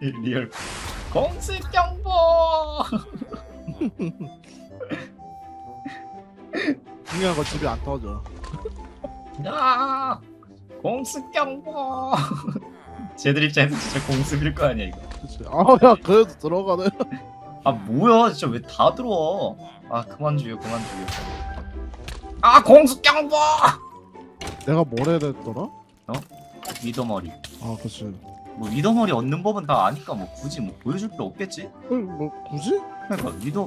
리얼. 공습 경보! 중요한 건 집이 안 터져. 야! 공습 경보! 쟤들 입장에서 진짜 공습일 거 아니야 이거. 그치. 아야 그래도 들어가네. 아 뭐야? 진짜 왜 다 들어와? 아 그만 죽여 그만 죽여 아 공습 경보! 내가 뭘 해야 됐더라? 위더 머리. 아 그치. 뭐 위더머리 얻는 법은 다 아니까 뭐 굳이 뭐 보여줄 필요 없겠지? 어, 뭐 굳이? 그러니까 위더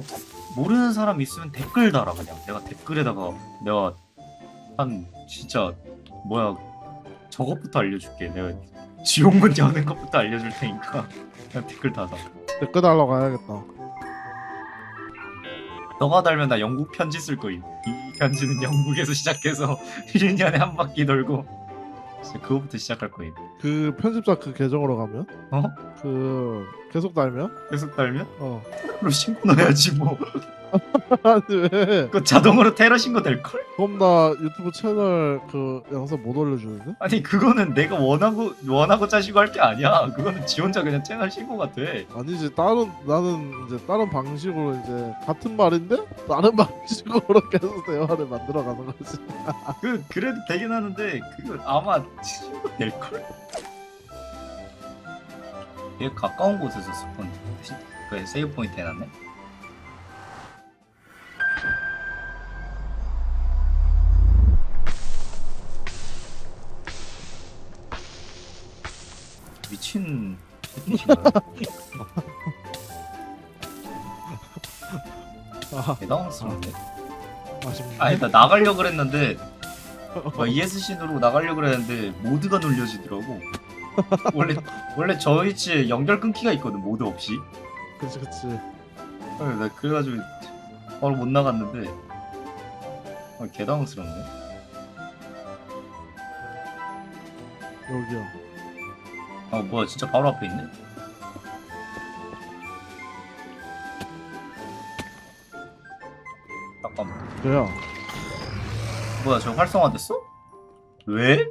모르는 사람 있으면 댓글 달아 그냥. 내가 댓글에다가 내가 한 진짜 뭐야 저것부터 알려줄게. 내가 지옥문 여는 것부터 알려줄 테니까 그냥 댓글 달아. 댓글 달러 가야겠다. 너가 달면 나 영국 편지 쓸 거임. 이 편지는 영국에서 시작해서 1년에 한 바퀴 돌고 그거부터 시작할 거임 그 편집자 그 계정으로 가면? 어? 그 계속 달면? 계속 달면? 어. 테러 신고 넣어야지 뭐 아니 왜? 그거 자동으로 테러 신고 될걸? 그럼 나 유튜브 채널 그 영상 못 올려주는데? 아니 그거는 내가 원하고 원하고 짜시고 할 게 아니야. 그거는 지 혼자 그냥 채널 신고가 돼. 아니지 다른 나는 이제 다른 방식으로 이제 같은 말인데 다른 방식으로 계속 대화를 만들어가는 거지. 그 그래도 되긴 하는데 그거 아마 신고 될 걸. 얘 가까운 곳에서 스폰 그 세이브 포인트 해놨네. 미친 새끼신가요? 아 대당황스럽네. 아쉽네. 아니 나 나가려 그랬는데 막 ESC 누르고 나가려 그랬는데 모드가 눌려지더라고. 원래 원래 저 위치에 연결 끊기가 있거든 모드 없이. 그치 그치. 어, 나 그래가지고 바로 못 나갔는데 아, 개당황스럽네. 여기요. 아 뭐야 진짜 바로 앞에 있네. 잠깐만. 그래요. 뭐야 저 활성화 됐어? 왜?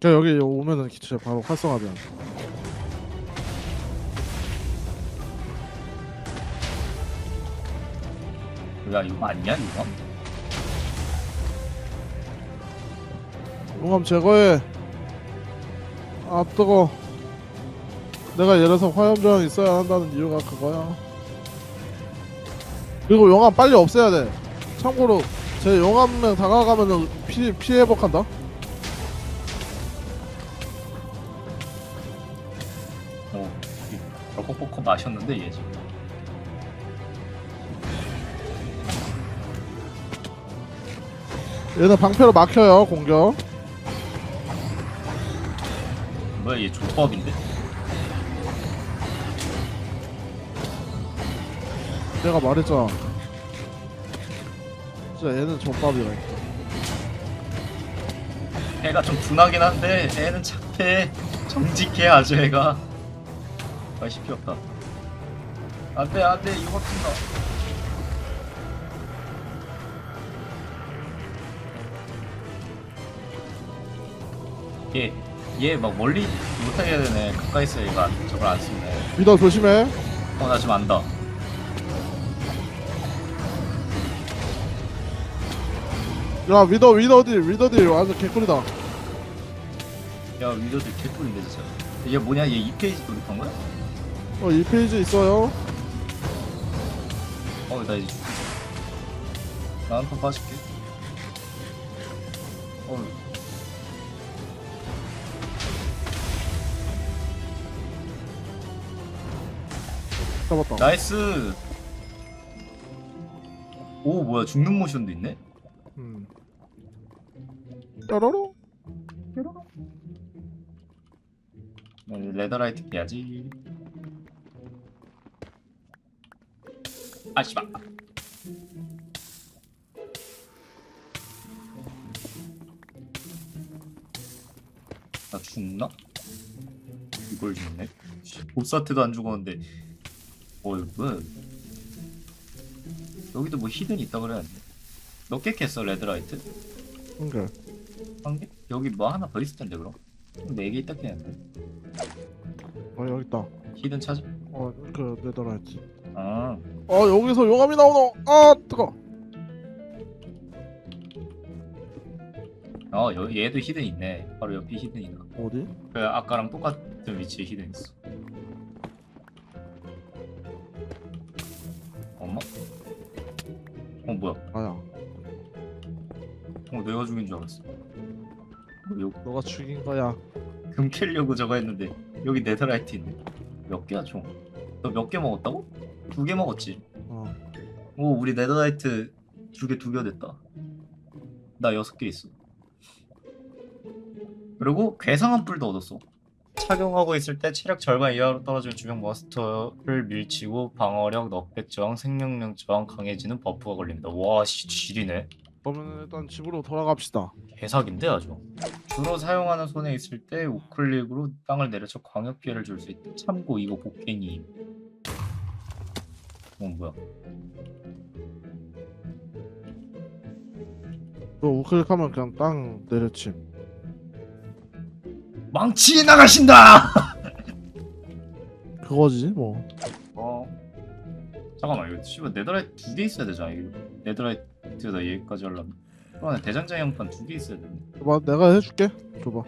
그 여기 오면은 기체 바로 활성화돼요. 야 이거 아니야 이거? 용암 제거해. 아 뜨거. 내가 예래서 화염저항 있어야 한다는 이유가 그거야. 그리고 용암 빨리 없애야 돼. 참고로 제 용암명 다가가면은 피 피해 회복한다. 어, 럭커포커 마셨는데 얘 지금. 얘는 방패로 막혀요 공격. 뭐야 얘 족밥인데? 내가 말했잖아. 진짜 얘는 족밥이야. 애가 좀 둔하긴 한데 애는 착해 정직해 아주 애가 아 씹혔다 안돼 안돼 이거 튄다 얘 얘 막 멀리 못하게 해야 되네 가까이서 얘가 안- 저걸 안 쓰네 믿어 조심해. 어나 지금 안다 야 위더 위더딜 위더딜 완전 개꿀이다. 야 위도들 개꿀인데 진짜 얘 뭐냐 얘 2페이지 돌입한 거야? 어 2페이지 있어요. 어, 나 이제. 나한번 빠질게. 어, 잡았다. 나이스. 오, 뭐야, 죽는 모션도 있네? 음. 따라로? 나 이제 레더라이트 해야지. 아, 씨발. 나 죽나? 이걸 죽네? 보스한테도 안 죽었는데 어 이거 뭐야 여기도 뭐 히든 있다 그랬는데 몇개 캤어 레드라이트? 오케이. 한 개? 여기 뭐 하나 더 있을 텐데 그럼 네개 있다 깼는데 아 여기 있다. 히든 찾아? 어그 네더라이트. 아아 여기서 용암이 나오노. 아 뜨거. 어, 여, 얘도 히든 있네. 바로 옆에 히든이다. 어디? 그 아까랑 똑같은 위치에 히든 있어. 엄마? 어 뭐야? 아야. 어 내가 죽인 줄 알았어. 어, 요, 너가 죽인 거야. 금 캐려고 저거 했는데 여기 네더라이트 있네. 몇 개야 총? 너 몇 개 먹었다고? 두 개 먹었지. 어. 오 우리 네더라이트 두 개 두 개 됐다. 나 여섯 개 있어. 그리고 괴상한 뿔도 얻었어. 착용하고 있을 때 체력 절반 이하로 떨어지면 주변 몬스터를 밀치고 방어력, 넉백 저항, 생명력 저항 강해지는 버프가 걸립니다. 와 씨 지리네. 그러면 일단 집으로 돌아갑시다. 개사기인데 아주. 주로 사용하는 손에 있을 때 우클릭으로 땅을 내려쳐 광역 피해를 줄 수 있다. 참고 이거 복갱이. 어 뭐야? 너 우클릭하면 그냥 땅 내려침. 망치 나가신다. 그거지 뭐. 어. 잠깐만 이거 씨발 네더라이트 두 개 있어야 되잖아. 이거 네더라이트에다 얘기까지 하려면. 그러네 대장장 형판 두 개 있어야 되네. 줘봐 내가 해줄게. 줘봐.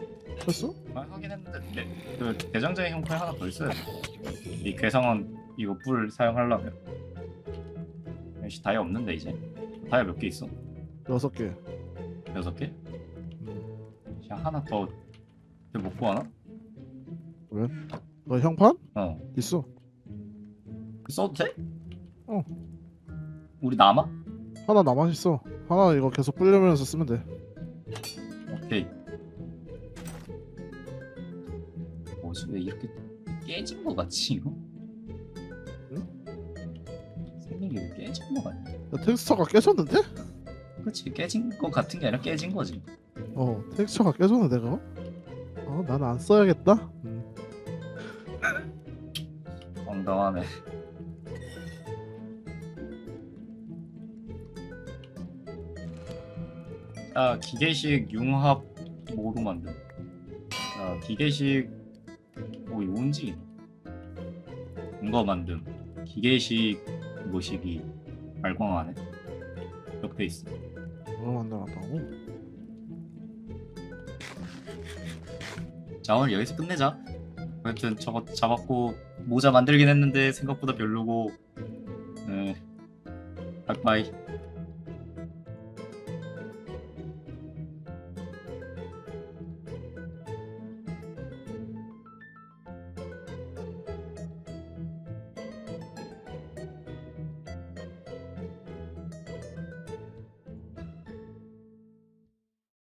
했어? 아 하긴 했는데 네, 그 대장장 형판 하나 더 있어야 돼. 이 괴상한 이거 뿔 사용하려면. 역시 다이 없는데 이제. 다이 몇 개 있어? 여섯 개. 여섯 개? 음. 그냥 하나 더 못 구하나? 너 형판? 어. 있어. 써도 돼? 어. 우리 남아? 하나 남아 있어. 하나 이거 계속 불려면서 쓰면 돼. 오케이. 뭐지 왜 이렇게 깨진 거 같지 이거? 생긴 게 깨진 거 같네. 야, 텍스처가 깨졌는데? 그렇지 깨진 거 같은 게 아니라 깨진 거지. 어 텍스처가 깨졌는데 그거? 어, 난 안 써야겠다. 음. 황당하네. 자 기계식 융합 모로 만듦. 자 기계식 오 이거 움직이. 이거 만듦. 기계식 모식이 발광하네. 옆에 있어. 뭐 만들었다고? 자 오늘 여기서 끝내자. 아무튼 저거 잡았고 모자 만들긴 했는데 생각보다 별로고. 네. 바이바이.